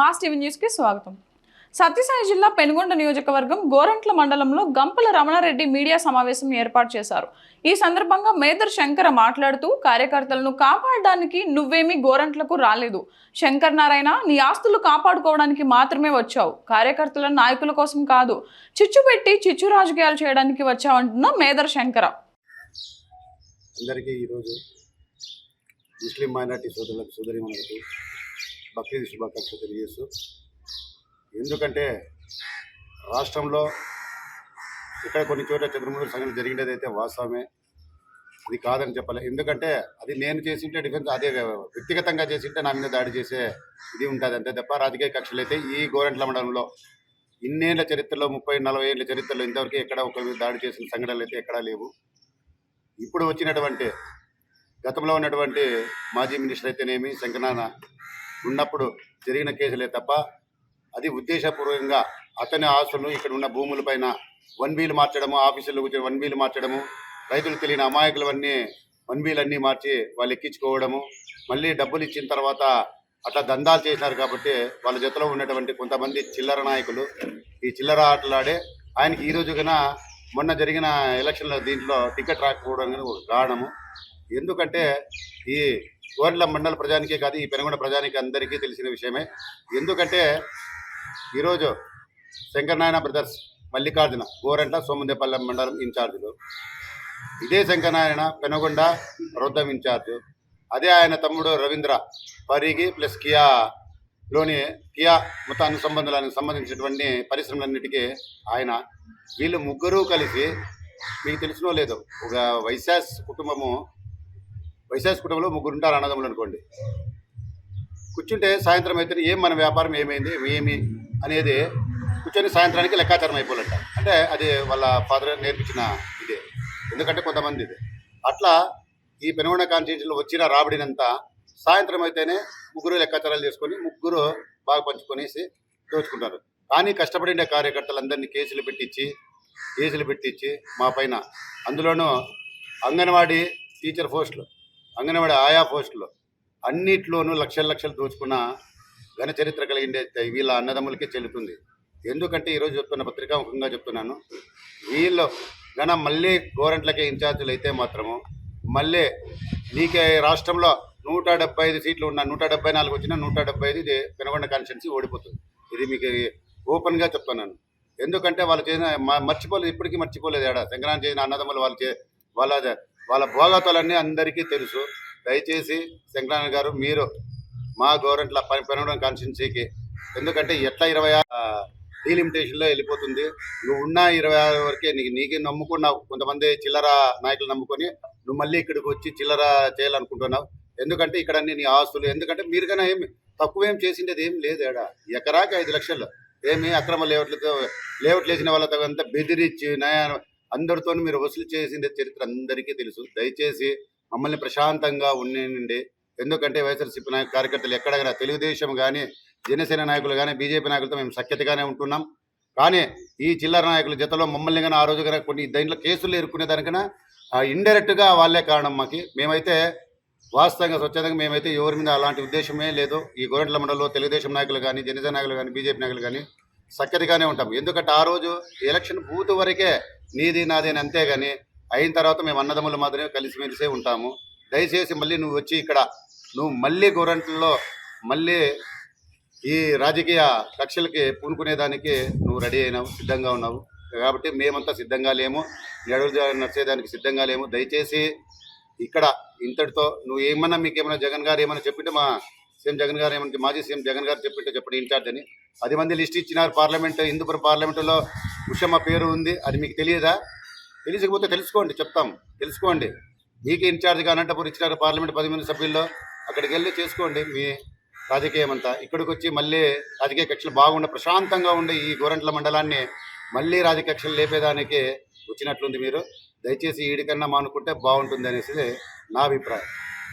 Mass TV న్యూస్కి స్వాగతం. సత్యసాయి జిల్లా పెనుగొండ నియోజకవర్గం గోరంట్ల మండలంలో గంపల రమణారెడ్డి మీడియా సమావేశం ఏర్పాటు చేశారు. ఈ సందర్భంగా మేదర్ శంకర మాట్లాడుతూ కార్యకర్తలను కాపాడడానికి నువ్వేమీ గోరంట్లకు రాలేదు. శంకర్ నారాయణ నీ ఆస్తులు కాపాడుకోవడానికి మాత్రమే వచ్చావు. కార్యకర్తల నాయకుల కోసం కాదు. చిచ్చు పెట్టి చిచ్చు రాజకీయాలు చేయడానికి వచ్చావంటున్న మేదర్ శంకర. అందరికీ ఈరోజు ముస్లిం మైనార్టీ సోదరులకు సోదరిమణులకు బక్రీద్ శుభాకాంక్షలు తెలియజేస్తూ ఎందుకంటే రాష్ట్రంలో ఇక్కడ కొన్ని చోట్ల చంద్రమూర్తి సంఘటన జరిగినది అయితే వాస్తవమే. అది కాదని చెప్పలే. ఎందుకంటే అది నేను చేసింటే డిఫెన్స్ అదే వ్యక్తిగతంగా చేసింటే నా మీద దాడి చేసే ఇది ఉంటుంది అంతే తప్ప రాజకీయ కక్షలు అయితే ఈ గోరంట్ల మండలంలో ఇన్నేళ్ళ చరిత్రలో ముప్పై నలభై ఏళ్ళ చరిత్రలో ఇంతవరకు ఎక్కడ ఒక దాడి చేసిన సంఘటనలు అయితే ఎక్కడా లేవు. ఇప్పుడు వచ్చినటువంటి గతంలో ఉన్నటువంటి మాజీ మినిస్టర్ అయితేనేమి శంకనాన్న ఉన్నప్పుడు జరిగిన కేసులే తప్ప అది ఉద్దేశపూర్వకంగా అతని ఆస్తులు ఇక్కడ ఉన్న భూములపైన వన్ వీలు మార్చడము ఆఫీసుల్లో కూర్చొని వన్ వీలు మార్చడము రైతులు తెలియని అమాయకులవన్నీ వన్ వీలు అన్నీ మార్చి వాళ్ళు ఎక్కించుకోవడము మళ్ళీ డబ్బులు ఇచ్చిన తర్వాత అట్లా దందాలు చేసినారు కాబట్టి వాళ్ళ జతలో ఉన్నటువంటి కొంతమంది చిల్లర నాయకులు ఈ చిల్లర ఆటలాడే ఆయనకి ఈ రోజు కన్నా మొన్న జరిగిన ఎలక్షన్లో దీంట్లో టికెట్ రాకపోవడం అనేది ఒక కారణము. ఎందుకంటే ఈ గోర్ల మండల ప్రజానికే కాదు ఈ పెనుగొండ ప్రజానికి అందరికీ తెలిసిన విషయమే. ఎందుకంటే ఈరోజు శంకరనారాయణ బ్రదర్స్ మల్లికార్జున గోరంట్ల సోమందేపల్లెం మండలం ఇన్ఛార్జీలు. ఇదే శంకరనారాయణ పెనుగొండ రొద్దం ఇన్ఛార్జ్. అదే ఆయన తమ్ముడు రవీంద్ర పరిగి ప్లస్ కియా లోని కియా మొత్తం అనుసంబంధాలకు సంబంధించినటువంటి పరిశ్రమలన్నిటికీ ఆయన వీళ్ళు ముగ్గురు కలిసి మీకు తెలిసినో లేదు ఒక వైశాస్ కుటుంబము వైశాస్ కుటుంబంలో ముగ్గురు ఉంటారు అన్నదమ్ములు అనుకోండి. కూర్చుంటే సాయంత్రం అయితే ఏం మన వ్యాపారం ఏమైంది ఏమి అనేది కూర్చొని సాయంత్రానికి లెక్కాచారం అయిపోలేట అంటే అది వాళ్ళ ఫాదర్ నేర్పించిన ఇదే. ఎందుకంటే కొంతమంది ఇది. అట్లా ఈ పెనుగొండ కాన్స్టిట్యూషన్లో వచ్చిన రాబడినంతా సాయంత్రం అయితేనే ముగ్గురు లెక్కాచారాలు చేసుకొని ముగ్గురు బాగా పంచుకొనేసి దోచుకుంటారు. కానీ కష్టపడిన కార్యకర్తలందరినీ కేసులు పెట్టించి కేసులు పెట్టించి మా పైన అందులోనూ అంగన్వాడీ టీచర్ పోస్టులు అంగన్వాడీ ఆయా పోస్టులు అన్నిట్లోనూ లక్షల లక్షలు దోచుకున్న ఘన చరిత్ర కలిగిండే వీళ్ళ అన్నదమ్ములకే చెల్లుతుంది. ఎందుకంటే ఈరోజు చెప్తున్న పత్రికాముఖంగా చెప్తున్నాను వీళ్ళు ఘన మళ్ళీ గోరంట్లకే ఇన్ఛార్జీలు అయితే మాత్రము మళ్ళీ నీకే రాష్ట్రంలో నూట డెబ్బై ఐదు సీట్లు ఉన్న నూట డెబ్బై నాలుగు వచ్చిన నూట డెబ్బై ఐదు ఇది పెనగొండ కాన్స్టిట్యున్సీ ఓడిపోతుంది. ఇది మీకు ఓపెన్గా చెప్తున్నాను. ఎందుకంటే వాళ్ళు చేసిన మర్చిపోలేదు ఇప్పటికీ మర్చిపోలేదు ఏడా సంక్రాంతి చేసిన అన్నదమ్ములు వాళ్ళు చే వాళ్ళ వాళ్ళ భోగతలన్నీ అందరికీ తెలుసు. దయచేసి సంక్రాంతి గారు మీరు మా గవర్నమెంట్లో పని పెనడం కాన్స్టిట్యున్సీకి. ఎందుకంటే ఎట్లా ఇరవై డీలిమిటేషన్లో వెళ్ళిపోతుంది. నువ్వు ఉన్న ఇరవై ఆరు వరకే నీకు నీకే నమ్ముకున్నావు. కొంతమంది చిల్లర నాయకులు నమ్ముకొని నువ్వు మళ్ళీ ఇక్కడికి వచ్చి చిల్లర చేయాలనుకుంటున్నావు. ఎందుకంటే ఇక్కడ అన్ని నీ ఆస్తులు ఎందుకంటే మీరు కన్నా ఏమి తక్కువేం చేసిండేది ఏం లేదు ఏడా ఎకరాకి ఐదు లక్షలు. ఏమి అక్రమ లేఅవుట్లతో లేఅవుట్లు వేసిన వాళ్ళతో అంతా బెదిరించి నయా అందరితో మీరు వసూలు చేసిన చరిత్ర అందరికీ తెలుసు. దయచేసి మమ్మల్ని ప్రశాంతంగా ఉండేనండి ఎందుకంటే వైఎస్ఆర్సీపీ నాయక కార్యకర్తలు ఎక్కడైనా తెలుగుదేశం కానీ జనసేన నాయకులు కానీ బీజేపీ నాయకులతో మేము సఖ్యతగానే ఉంటున్నాం. కానీ ఈ చిల్లర నాయకుల జతలో మమ్మల్ని కానీ ఆ రోజు కానీ కొన్ని దీంట్లో కేసులు ఎదుర్కొనే దానికన్నా ఇండైరెక్ట్గా వాళ్ళే కారణం మాకు. మేమైతే వాస్తవంగా స్వచ్ఛందంగా మేమైతే ఎవరి మీద అలాంటి ఉద్దేశమే లేదు. ఈ గోరెంట్ల మండలంలో తెలుగుదేశం నాయకులు కానీ జనసేన నాయకులు కానీ బీజేపీ నాయకులు కానీ సఖ్యతగానే ఉంటాం. ఎందుకంటే ఆ రోజు ఎలక్షన్ బూత్ వరకే నీది నాది అని అంతే కానీ అయిన తర్వాత మేము అన్నదమ్ములు మాత్రమే కలిసిమెలిసే ఉంటాము. దయచేసి మళ్ళీ నువ్వు వచ్చి ఇక్కడ నువ్వు మళ్ళీ గోరంట్లలో మళ్ళీ ఈ రాజకీయ కక్షలకి పూనుకునేదానికి నువ్వు రెడీ అయినావు సిద్ధంగా ఉన్నావు. కాబట్టి మేమంతా సిద్ధంగా లేము. నీ నడిచేదానికి సిద్ధంగా లేము. దయచేసి ఇక్కడ ఇంతటితో నువ్వు ఏమన్నా మీకేమైనా జగన్ గారు ఏమైనా చెప్పింటే మా సీఎం జగన్ గారు ఏమంటే మాజీ సీఎం జగన్ గారు చెప్పింటే చెప్పండి ఇన్ఛార్జ్ అని. పది మంది లిస్ట్ ఇచ్చినారు పార్లమెంట్ హిందూపురం పార్లమెంటులో ఉషమ్మ పేరు ఉంది అది మీకు తెలియదా? తెలియకపోతే తెలుసుకోండి చెప్తాం. తెలుసుకోండి. మీకు ఇన్ఛార్జ్గా అనంతపురం ఇచ్చినారు పార్లమెంట్ పది మంది సభ్యుల్లో. అక్కడికి వెళ్ళి చేసుకోండి మీ రాజకీయం అంతా. ఇక్కడికి వచ్చి మళ్ళీ రాజకీయ కక్షలు బాగుండే ప్రశాంతంగా ఉండే ఈ గోరంట్ల మండలాన్ని మళ్ళీ రాజకీయ కక్షలు లేపేదానికి వచ్చినట్లుంది మీరు. దయచేసి ఈడికన్నా మానుకుంటే బాగుంటుంది అనేసి నా అభిప్రాయం.